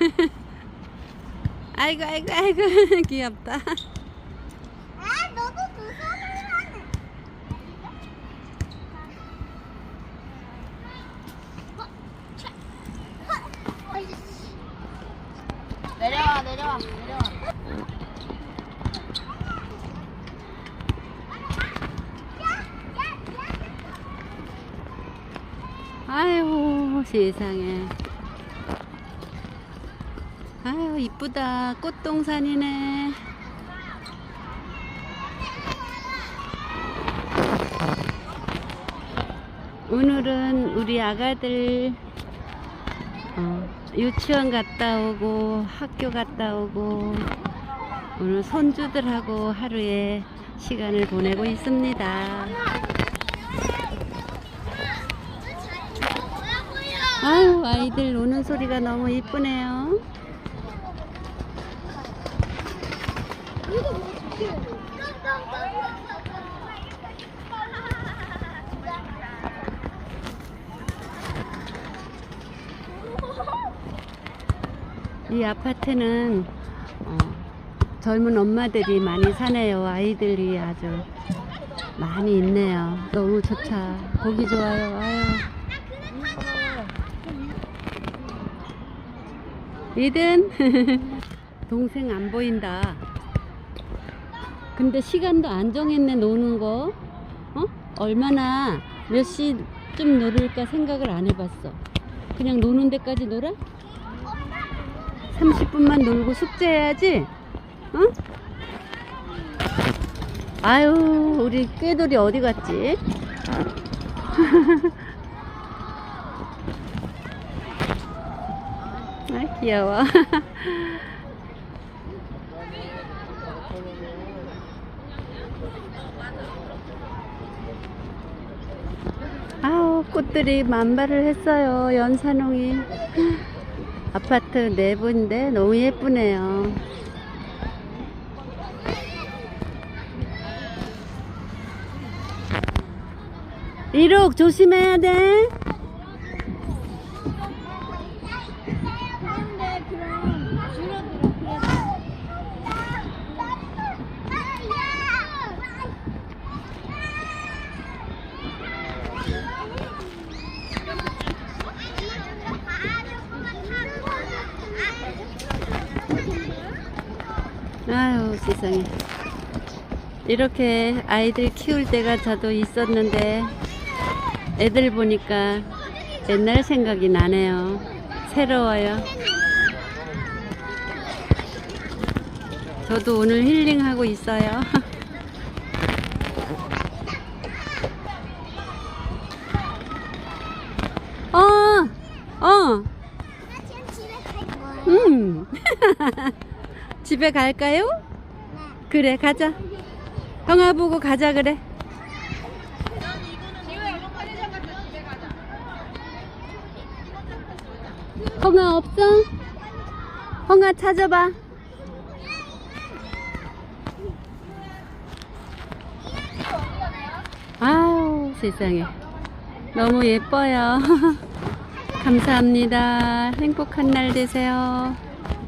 아이고 아이고 아이고 귀엽다. 아, 너도 두 손으로. 내려와 내려와 내려와 아유 세상에. 아유 이쁘다 꽃동산이네. 오늘은 우리 아가들 어, 유치원 갔다 오고 학교 갔다 오고 오늘 손주들하고 하루에 시간을 보내고 있습니다. 아유 아이들 노는 소리가 너무 이쁘네요. 이 아파트는 어, 젊은 엄마들이 많이 사네요. 아이들이 아주 많이 있네요. 너무 좋다. 보기 좋아요. 아유. 이든 동생 안 보인다. 근데 시간도 안 정했네 노는 거. 어? 얼마나 몇 시쯤 놀을까 생각을 안 해봤어. 그냥 노는 데까지 놀아? 30분만 놀고 숙제해야지. 응? 아유, 우리 꾀돌이 어디 갔지? 아, 귀여워. 아우, 꽃들이 만발을 했어요. 연산홍이. 아파트 내부인데 너무 예쁘네요. 이룩 조심해야 돼. 근데 그럼 줄어들어 그래서. 아유 세상에. 이렇게 아이들 키울 때가 저도 있었는데 애들 보니까 옛날 생각이 나네요. 새로워요. 저도 오늘 힐링하고 있어요. 어, 어. 음. 집에 갈까요? 네. 그래, 가자. 형아 보고 가자, 그래. 형아 없어? 형아 찾아봐. 아우, 세상에. 너무 예뻐요. 감사합니다. 행복한 날 되세요.